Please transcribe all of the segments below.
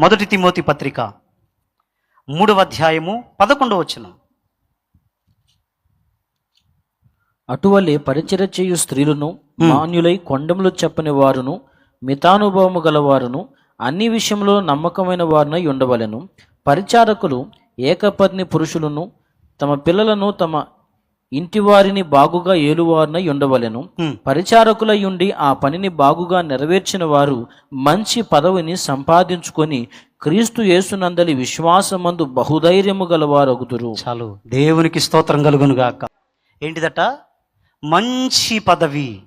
మొదటి తిమోతి పత్రిక మూడవ అధ్యాయము పదకొండవ వచనం. అటువలే పరిచర్య చేయు స్త్రీలను మాన్యులై కొండములు చెప్పని వారును మితానుభవము గలవారును అన్ని విషయంలో నమ్మకమైన వారునై ఉండవలెను. పరిచారకులు ఏకపత్ని పురుషులను తమ పిల్లలను తమ ఇంటి వారిని బాగుగా ఏలువారునై ఉండవలెను. హ్మ్. పరిచారకులై ఉండి ఆ పనిని బాగుగా నెరవేర్చిన వారు మంచి పదవిని సంపాదించుకొని క్రీస్తు యేసునందలి విశ్వాసమందు బహుధైర్యము గలవారగుదురు. చాలు. దేవునికి స్తోత్రం కలుగును గాక. ఏంటిదట? మంచి పదవి.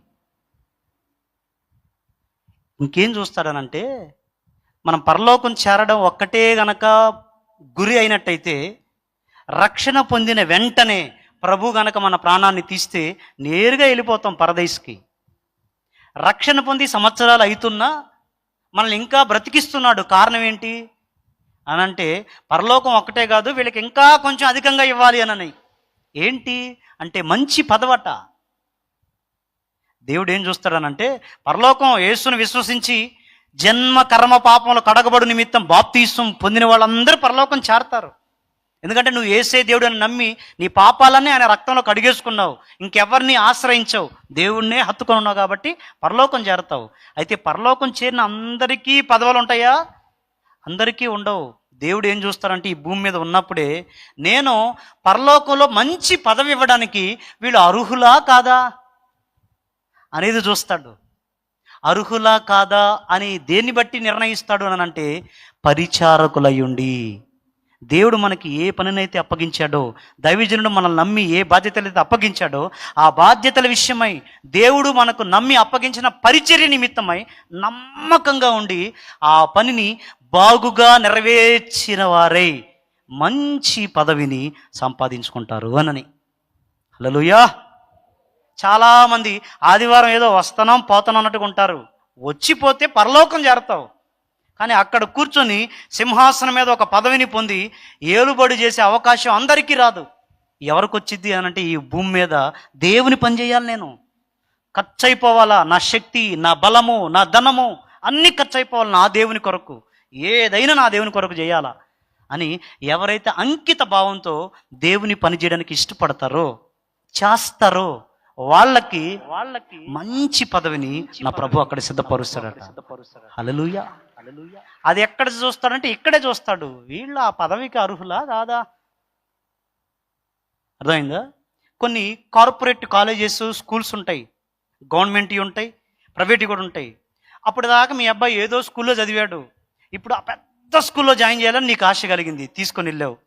ఇంకేం చూస్తాడనంటే మనం పరలోకం చేరడం ఒక్కటే గనక గురి అయినట్టయితే రక్షణ పొందిన వెంటనే ప్రభు గనక మన ప్రాణాన్ని తీస్తే నేరుగా వెళ్ళిపోతాం పరదేశ్కి. రక్షణ పొంది సంవత్సరాలు అవుతున్నా మనల్ని ఇంకా బ్రతికిస్తున్నాడు. కారణం ఏంటి? అనంటే పరలోకం ఒక్కటే కాదు వీళ్ళకి ఇంకా కొంచెం అధికంగా ఇవ్వాలి అనని. ఏంటి? అంటే మంచి పదవట. దేవుడు ఏం చూస్తాడనంటే పరలోకం యేసును విశ్వసించి జన్మ కర్మ పాపములు కడగబడు నిమిత్తం బాప్తీసం పొందిన వాళ్ళందరూ పరలోకం చేరతారు. ఎందుకంటే నువ్వు ఏసే దేవుడు అని నమ్మి నీ పాపాలన్నీ ఆయన రక్తంలో కడిగేసుకున్నావు. ఇంకెవరిని ఆశ్రయించవు. దేవుణ్ణే హత్తుకొని ఉన్నావు కాబట్టి పరలోకం చేరతావు. అయితే పరలోకం చేరిన అందరికీ పదవులు ఉంటాయా? అందరికీ ఉండవు. దేవుడు ఏం చూస్తారంటే ఈ భూమి మీద ఉన్నప్పుడే నేను పరలోకంలో మంచి పదవి ఇవ్వడానికి వీళ్ళు అర్హులా కాదా? అనేది చూస్తాడు. అర్హులా కాదా అని దేన్ని బట్టి నిర్ణయిస్తాడు అని అంటే పరిచారకులయ్యుండి దేవుడు మనకి ఏ పనినైతే అప్పగించాడో దైవజనుడు మనల్ని నమ్మి ఏ బాధ్యతలైతే అప్పగించాడో ఆ బాధ్యతల విషయమై దేవుడు మనకు నమ్మి అప్పగించిన పరిచర్య నిమిత్తమై నమ్మకంగా ఉండి ఆ పనిని బాగుగా నెరవేర్చిన వారై మంచి పదవిని సంపాదించుకుంటారు అనని. హల్లెలూయా! చాలామంది ఆదివారం ఏదో వస్తున్నాం పోతాం అన్నట్టుగా ఉంటారు. వచ్చిపోతే పరలోకం చేరతావు. కానీ అక్కడ కూర్చొని సింహాసనం మీద ఒక పదవిని పొంది ఏలుబడి చేసే అవకాశం అందరికీ రాదు. ఎవరికి వచ్చింది అని అంటే ఈ భూమి మీద దేవుని పని చేయాలి నేను. ఖర్చు అయిపోవాలా నా శక్తి నా బలము నా ధనము అన్నీ ఖర్చు అయిపోవాలి నా దేవుని కొరకు. ఏదైనా నా దేవుని కొరకు చేయాలా? అని ఎవరైతే అంకిత భావంతో దేవుని పని చేయడానికి ఇష్టపడతారో చేస్తారో వాళ్ళకి వాళ్ళకి మంచి పదవిని నా ప్రభు అక్కడ సిద్ధపరుస్తాడట హల్లెలూయా. అది ఎక్కడ చూస్తాడంటే ఇక్కడే చూస్తాడు. వీళ్ళు ఆ పదవికి అర్హులా? కాదా అర్థమైందా? కొన్ని కార్పొరేట్ కాలేజెస్ స్కూల్స్ ఉంటాయి. గవర్నమెంట్వి ఉంటాయి ప్రైవేట్ కూడా ఉంటాయి. అప్పుడు దాకా మీ అబ్బాయి ఏదో స్కూల్లో చదివాడు. ఇప్పుడు ఆ పెద్ద స్కూల్లో జాయిన్ చేయాలని నీకు ఆశ కలిగింది. తీసుకొని వెళ్ళావు.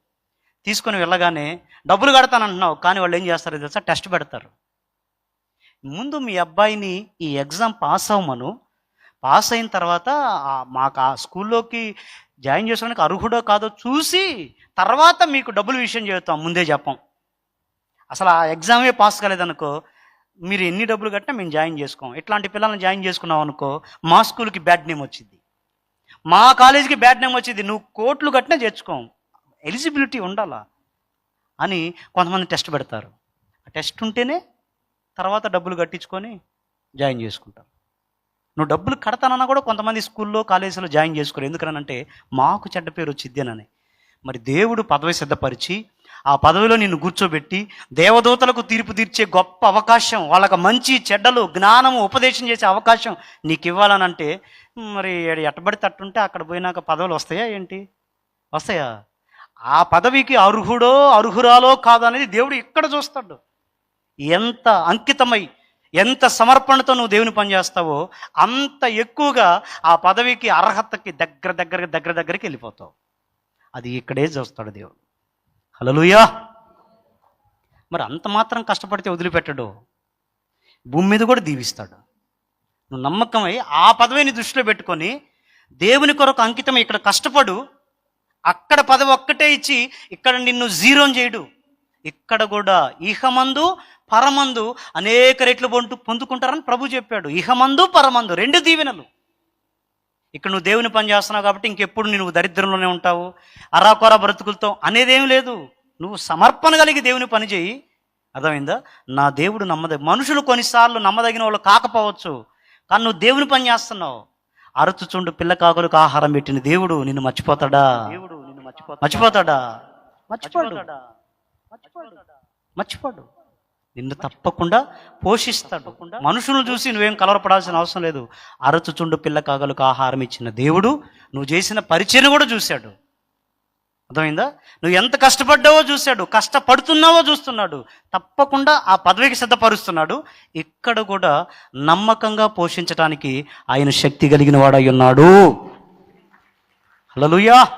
తీసుకొని వెళ్ళగానే డబ్బులు కడతానంటున్నావు. కానీ వాళ్ళు ఏం చేస్తారో తెలుసా? టెస్ట్ పెడతారు. ముందు మీ అబ్బాయిని ఈ ఎగ్జామ్ పాస్ అవ్వమను. పాస్ అయిన తర్వాత మాకు ఆ స్కూల్లోకి జాయిన్ చేసుకోవడానికి అర్హుడో కాదో చూసి తర్వాత మీకు డబ్బులు విషయం చెబుతాం ముందే చెప్పం. అసలు ఆ ఎగ్జామే పాస్ కాలేదనుకో మీరు ఎన్ని డబ్బులు కట్టినా మేము జాయిన్ చేసుకోం. ఇట్లాంటి పిల్లల్ని జాయిన్ చేసుకున్నాం అనుకో మా స్కూల్కి బ్యాడ్ నేమ్ వచ్చింది మా కాలేజీకి బ్యాడ్ నేమ్ వచ్చింది నువ్వు కోట్లు కట్టినా చేర్చుకోం. ఎలిజిబిలిటీ ఉండాలా అని కొంతమంది టెస్ట్ పెడతారు. టెస్ట్ ఉంటేనే తర్వాత డబ్బులు కట్టించుకొని జాయిన్ చేసుకుంటారు. నువ్వు డబ్బులు కడతానన్నా కూడా కొంతమంది స్కూల్లో కాలేజీలో జాయిన్ చేసుకోరు. ఎందుకనంటే మాకు చెడ్డ పేరు వచ్చిద్దేనని మరి దేవుడు పదవి సిద్ధపరిచి ఆ పదవిలో నిన్ను కూర్చోబెట్టి దేవదూతలకు తీర్పు తీర్చే గొప్ప అవకాశం వాళ్ళకి మంచి చెడ్డలు జ్ఞానము ఉపదేశం చేసే అవకాశం నీకు ఇవ్వాలనంటే మరి ఈడ ఎట్టబడి తట్టుంటే అక్కడ పోయినాక పదవులు వస్తాయా ఏంటి? వస్తాయా? ఆ పదవికి అర్హుడో అర్హురాలో కాదనేది దేవుడు ఇక్కడ చూస్తాడు. ఎంత అంకితమై ఎంత సమర్పణతో నువ్వు దేవుని పని చేస్తావో అంత ఎక్కువగా ఆ పదవికి అర్హతకి దగ్గర దగ్గర దగ్గర దగ్గరికి వెళ్ళిపోతావు. అది ఇక్కడే చూస్తాడు దేవుడు. హలలుయా మరి అంత మాత్రం కష్టపడితే వదిలిపెట్టడు. భూమి మీద కూడా దీవిస్తాడు. నువ్వు నమ్మకమై ఆ పదవిని దృష్టిలో పెట్టుకొని దేవుని కొరకు అంకితం ఇక్కడ కష్టపడు. అక్కడ పదవి ఒక్కటే ఇచ్చి ఇక్కడ నిన్ను జీరోం చేయడు. ఇక్కడ కూడా ఈహమందు పరమందు అనేక రెట్లు పొందు పొందుకుంటారని ప్రభు చెప్పాడు. ఇహమందు పరమందు రెండు దీవెనలు. ఇక్కడ నువ్వు దేవుని పని చేస్తున్నావు కాబట్టి ఇంకెప్పుడు నువ్వు దరిద్రంలోనే ఉంటావు. అరాకొర బ్రతుకులతో అనేదేం లేదు. నువ్వు సమర్పణ కలిగి దేవుని పని చేయి. అర్థమైందా? నా దేవుడు నమ్మద మనుషులు కొన్నిసార్లు నమ్మదగిన వాళ్ళు కాకపోవచ్చు. కానీ నువ్వు దేవుని పని చేస్తున్నావు. అరచుచుండు పిల్ల కాకులకు ఆహారం పెట్టిన దేవుడు నిన్ను మర్చిపోతాడా? దేవుడు నిన్ను మర్చిపోతాడా? మర్చిపోడు. మర్చిపోడు. నిన్ను తప్పకుండా పోషిస్తాడు. మనుషులను చూసి నువ్వేం కలవరపడాల్సిన అవసరం లేదు. అరచుచుండు పిల్ల కాగలకు ఆహారం ఇచ్చిన దేవుడు నువ్వు చేసిన పరిచయం కూడా చూశాడు. అర్థమైందా? నువ్వు ఎంత కష్టపడ్డావో చూశాడు కష్టపడుతున్నావో చూస్తున్నాడు. తప్పకుండా ఆ పదవికి సిద్ధపరుస్తున్నాడు. ఇక్కడ కూడా నమ్మకంగా పోషించడానికి ఆయన శక్తి కలిగిన వాడై ఉన్నాడు. హల్లెలూయా!